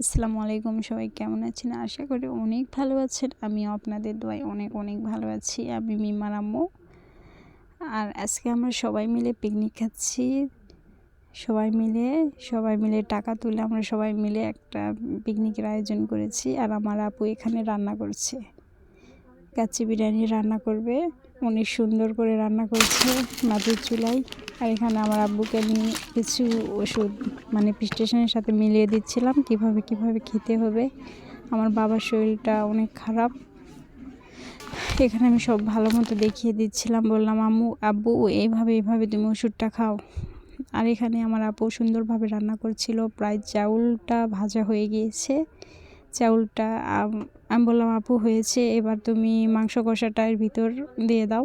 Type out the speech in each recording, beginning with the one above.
আসসালামু আলাইকুম, সবাই কেমন আছেন? আশা করি অনেক ভালো আছেন। আমিও আপনাদের দোয়ায় অনেক অনেক ভালো আছি। আমি মিমার আম্মু। আর আজকে আমরা সবাই মিলে পিকনিক খাচ্ছি। সবাই মিলে সবাই মিলে টাকা তুলে আমরা সবাই মিলে একটা পিকনিকের আয়োজন করেছি। আর আমার আপু এখানে রান্না করছে। কাচ্চি বিরিয়ানি রান্না করবে। অনেক সুন্দর করে রান্না করছে মাটির চুলায়। আর এখানে আমার আব্বুকে আমি কিছু ওষুধ মানে প্রেস্টেশনের সাথে মিলিয়ে দিচ্ছিলাম, কীভাবে কীভাবে খেতে হবে। আমার বাবার শরীরটা অনেক খারাপ। এখানে আমি সব ভালো মতো দেখিয়ে দিচ্ছিলাম, বললাম, আম্মু, আব্বু, এইভাবে এইভাবে তুমি ওষুধটা খাও। আর এখানে আমার আপু সুন্দরভাবে রান্না করছিল, প্রায় চাউলটা ভাজা হয়ে গিয়েছে। চাউলটা আমি বললাম, আপু, হয়েছে, এবার তুমি মাংস কষাটা এর ভিতর দিয়ে দাও।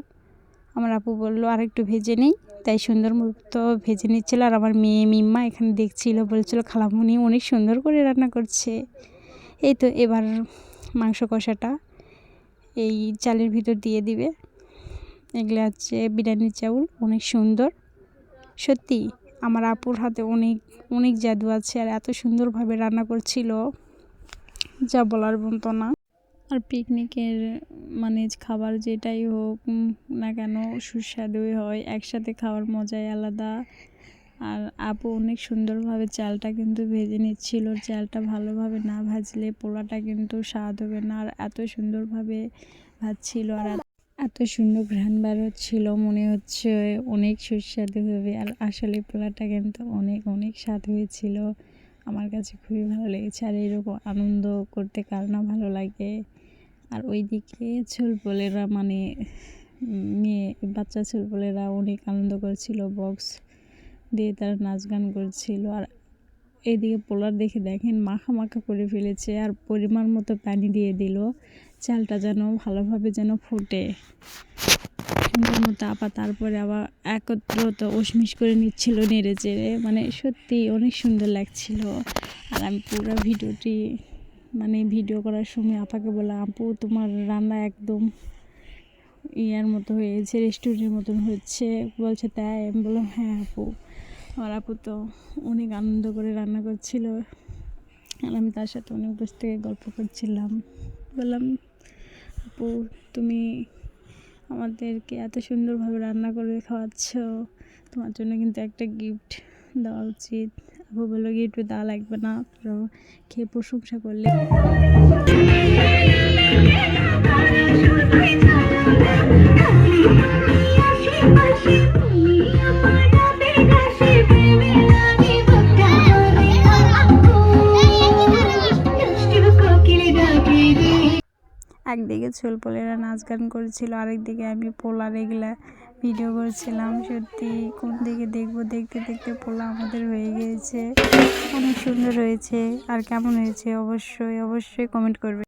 আমার আপু বলল আর একটু ভেজে নেই? তাই সুন্দর মতো ভেজে নিচ্ছিল আর আমার মেয়ে মিম্মা এখানে দেখছিল, বলছিল, খালামুনি অনেক সুন্দর করে রান্না করছে। এই তো এবার মাংস কষাটা এই চালের ভিতর দিয়ে দিবে। এগুলো হচ্ছে বিরিয়ানির চাউল, অনেক সুন্দর। সত্যি, আমার আপুর হাতে অনেক অনেক জাদু আছে আর এত সুন্দরভাবে রান্না করছিল, যা বলার মতো না। আর পিকনিকের মানে খাবার যেটাই হোক না কেন সুস্বাদুই হয়। একসাথে খাওয়ার মজাই আলাদা। আর আপু অনেক সুন্দরভাবে চালটা কিন্তু ভেজে নিচ্ছিল। চালটা ভালোভাবে না ভাজলে পোলাটা কিন্তু স্বাদ হবে না। আর এত সুন্দরভাবে ভাজছিল আর এত সুন্দর ঘ্রাণ বেরোচ্ছিল, মনে হচ্ছে অনেক সুস্বাদু হবে। আর আসলে পোলাটা কিন্তু অনেক অনেক স্বাদ হয়েছিল। আমার কাছে খুবই ভালো লেগেছে। আর এরকম আনন্দ করতে কার না ভালো লাগে? আর ওইদিকে ছোলপোলেরা মানে মেয়ে, বাচ্চা ছোলপোলেরা অনেক আনন্দ করছিল বক্স দিয়ে তারা নাচ গান করছিল। আর এইদিকে পোলার দেখে দেখেন মাখা মাখা করে ফেলেছে আর পরিমাণ মতো পানি দিয়ে দিল। চালটা যেন ভালোভাবে যেন ফুটে। সুন্দর মতো আবার তারপরে আবার একত্রত উসমিস করে নিচ্ছিল নেড়ে চেড়ে। মানে সত্যি অনেক সুন্দর লাগছিল। আর আমি পুরো ভিডিওটি মানে ভিডিও করার সময় আপাকে বললাম, আপু, তোমার রান্না একদম ইয়ার মতো হয়েছে রেস্টুরেন্টের মতন হচ্ছে। বলছে, তাই? আমি বললাম হ্যাঁ আপু। আমার আপু তো অনেক আনন্দ করে রান্না করছিল। আর আমি তার সাথে অনেক বসে থেকে গল্প করছিলাম। বললাম, আপু, তুমি আমাদেরকে এত সুন্দরভাবে রান্না করে খাওয়াচ্ছ। তোমার জন্য কিন্তু একটা গিফট দেওয়া উচিত। আপু বলল গিফট দেওয়া লাগবে না খেয়ে প্রশংসা করলে। একদিকে ছোলপোলেরা নাচ গান করেছিল, আরেকদিকে আমি পোলার এগুলা ভিডিও করছিলাম, সত্যি কোন দিকে দেখব, দেখতে দেখতে পোলা আমাদের হয়ে গিয়েছে। অনেক সুন্দর হয়েছে, আর কেমন হয়েছে অবশ্যই অবশ্যই কমেন্ট করবে।